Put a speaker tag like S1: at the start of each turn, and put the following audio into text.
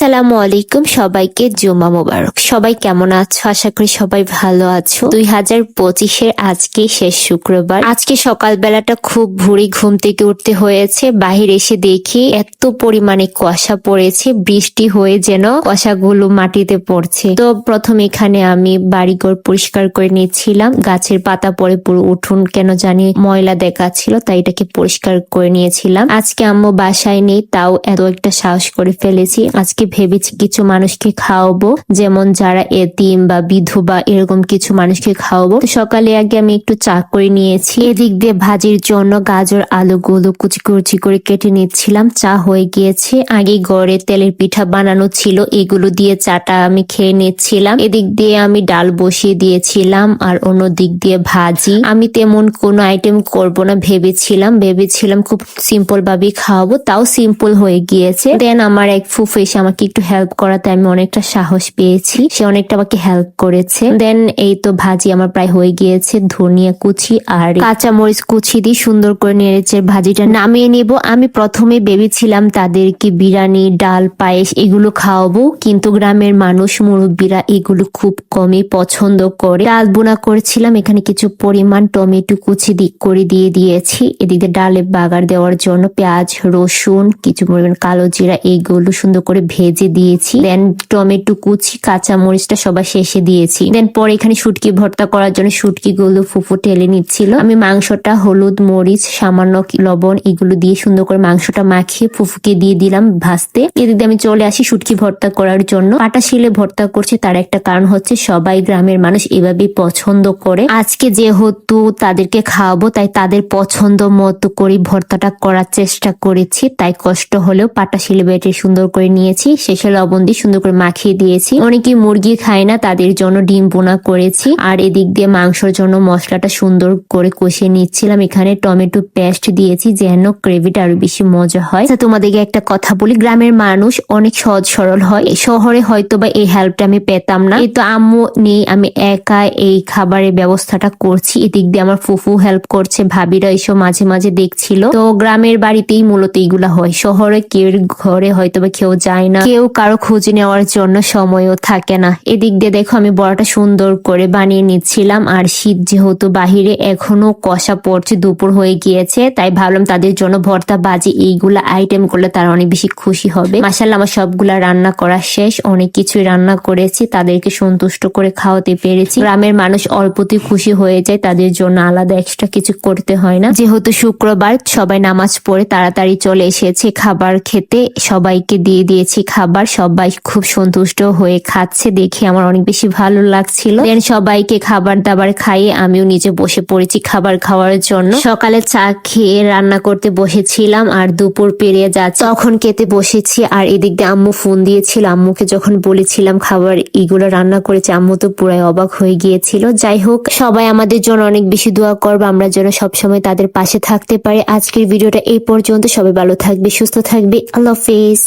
S1: আসসালামু আলাইকুম সবাইকে জুমা মোবারক। সবাই কেমন আছো? আশা করি সবাই ভালো আছো। দুই হাজার পঁচিশের আজকে শেষ শুক্রবার। আজকে সকালবেলাটা খুব ভোরে ঘুম থেকে উঠতে হয়েছে। বাহির এসে দেখি এত পরিমাণে কুয়াশা পড়েছে, বৃষ্টি হয়ে যেন কুয়াশাগুলো মাটিতে পড়ছে। তো প্রথম এখানে আমি বাড়িঘর পরিষ্কার করে নিয়েছিলাম। গাছের পাতা পড়ে পুরো উঠুন কেন জানি ময়লা দেখাচ্ছিল, তাই এটাকে পরিষ্কার করে নিয়েছিলাম। আজকে আম্মু বাসায় নেই, তাও এত একটা সাহস করে ফেলেছি। আজকে ভেবেছি কিছু মানুষকে খাওয়াবো। যেমন যারা এতিম বা বিধবা, এরকম কিছু মানুষকে খাওয়াবো। সকালে আগে আমি একটু চা করে নিয়েছি। এদিক দিয়ে ভাজির জন্য গাজর, আলুগুলো কুচি কুচি করে কেটে নিচ্ছিলাম। চা হয়ে গিয়েছে। আগে গড়ে তেলের পিঠা বানানো ছিল। এগুলো দিয়ে চাটা আমি খেয়ে নিচ্ছিলাম। এদিক দিয়ে আমি ডাল বসিয়ে দিয়েছিলাম আর অন্য দিক দিয়ে ভাজি। আমি তেমন কোনো আইটেম করব না ভেবেছিলাম। ভেবেছিলাম খুব সিম্পল ভাবেই খাওয়াবো। তাও সিম্পল হয়ে গিয়েছে। দেন আমার এক ফুফু এসে আমাকে একটু হেল্প করাতে আমি অনেকটা সাহস পেয়েছি। সে অনেকটা আমাকে হেল্প করেছে। দেন এই তো ভাজি আমার প্রায় হয়ে গিয়েছে। ধনিয়া কুচি আর কাঁচা মরিচ কুচি দিয়ে সুন্দর করে নেড়েছে ভাজিটা নামিয়ে নিব। আমি প্রথমে ভেবেছিলাম তাদেরকে বিরিয়ানি, ডাল, পায়েস এগুলো খাওয়াবো। কিন্তু গ্রামের মানুষ, মুরব্বীরা এগুলো খুব কমই পছন্দ করে। ডাল বোনা করেছিলাম। এখানে কিছু পরিমাণ টমেটো কুচি দিক করে দিয়ে দিয়েছি। এদিকে ডালে বাগার দেওয়ার জন্য পেঁয়াজ, রসুন, কিছু পরিমাণ কালো জিরা এইগুলো সুন্দর করে ভেজে দিয়েছি। দেন টমেটো কুচি কাঁচা মরিচটা শেষে দিয়েছি। দেন পরে এখানে শুটকি ভর্তা করার জন্য শুটকি গুলো ফুফু টেলে নিচ্ছিল। আমি মাংসটা হলুদ, মরিচ, সামান্য লবণ এগুলো দিয়ে সুন্দর করে মাংসটা মাখিয়ে ফুফুকে দিয়ে দিলাম ভাজতে। এদিকে আমি চলে আসি শুটকি ভর্তা করার জন্য পাটা শিলে ভর্তা করছে তার একটা কারণ হচ্ছে সবাই গ্রামের মানুষ এভাবেই পছন্দ করে। আজকে যেহেতু তাদেরকে খাওয়াবো, তাই তাদের পছন্দ মতো করে ভর্তাটা করার চেষ্টা করেছি। তাই কষ্ট হলেও পাটা শিলে বেটে সুন্দর করে নিয়েছি। শেষে লবণ দিয়ে সুন্দর করে মাখিয়ে দিয়েছি। অনেকে মুরগি খায় না তাদের জন্য ডিম বোনা করেছি। আর এদিক দিয়ে মাংসের জন্য মশলাটা সুন্দর করে কষিয়ে নিচ্ছিলাম। এখানে টমেটো পেস্ট দিয়েছি যেন গ্রেভিটা আরও বেশি মজা হয়। আচ্ছা, তোমাদেরকে একটা কথা বলি। গ্রামের মানুষ অনেক সহজ সরল হয়। শহরে হয়তো বা এই হেল্পটা আমি পেতাম না। এই তো আম্মু নেই আমি একা এই খাবারের ব্যবস্থাটা করছি। এদিক দিয়ে আমার ফুফু হেল্প করছে ভাবিরা এসব মাঝে মাঝে দেখছিল। তো গ্রামের বাড়িতেই মূলত এইগুলা হয়। শহরে কেউ ঘরে হয়তো বা কেউ যায় না। কেউ কারও খোঁজ নেওয়ার জন্য সময়ও থাকে না। এদিক দিয়ে দেখো আমি বড়াটা সুন্দর করে বানিয়ে নিচ্ছিলাম। আর শীত যেহেতু বাহিরে, এখনও কষা পড়ছে, দুপুর হয়ে গিয়েছে। তাই ভাবলাম তাদের জন্য ভর্তা বাজি এইগুলা আইটেম করলে তারা অনেক বেশি খুশি হবে। মাসাল্লাহ আমার সবগুলা রান্না করা শেষ। অনেক কিছুই রান্না করেছি, তাদেরকে সন্তুষ্ট করে খাওয়াতে পেরেছি। গ্রামের মানুষ অল্পতেই খুশি হয়ে যায়, তাদের জন্য আলাদা এক্সট্রা কিছু করতে হয় না। যেহেতু শুক্রবার, সবাই নামাজ পড়ে তাড়াতাড়ি চলে এসেছে খাবার খেতে। সবাইকে দিয়ে দিয়েছি খাবার সবাই খুব সন্তুষ্ট হয়ে খাচ্ছে দেখে আমার অনেক বেশি ভালো লাগছিল। দেন সবাইকে খাবার দাবার খাইয়ে আমিও নিজে বসে পড়েছি খাবার খাওয়ার জন্য। সকালে চা খেয়ে রান্না করতে বসেছিলাম আর দুপুর পেরিয়ে যাচ্ছে। তখন খেতে বসেছি আর এদিক দিয়ে আম্মু ফোন দিয়েছিল। আম্মুকে যখন বলেছিলাম খাবার এগুলো রান্না করেছে, আম্মু তো পুরাই অবাক হয়ে গিয়েছিল। যাই হোক, সবাই আমাদের জন্য অনেক বেশি দোয়া করব, আমরা যেন সবসময় তাদের পাশে থাকতে পারি। আজকের ভিডিওটা এই পর্যন্ত। সবাই ভালো থাকবে, সুস্থ থাকবে। আল্লাহ হাফিজ।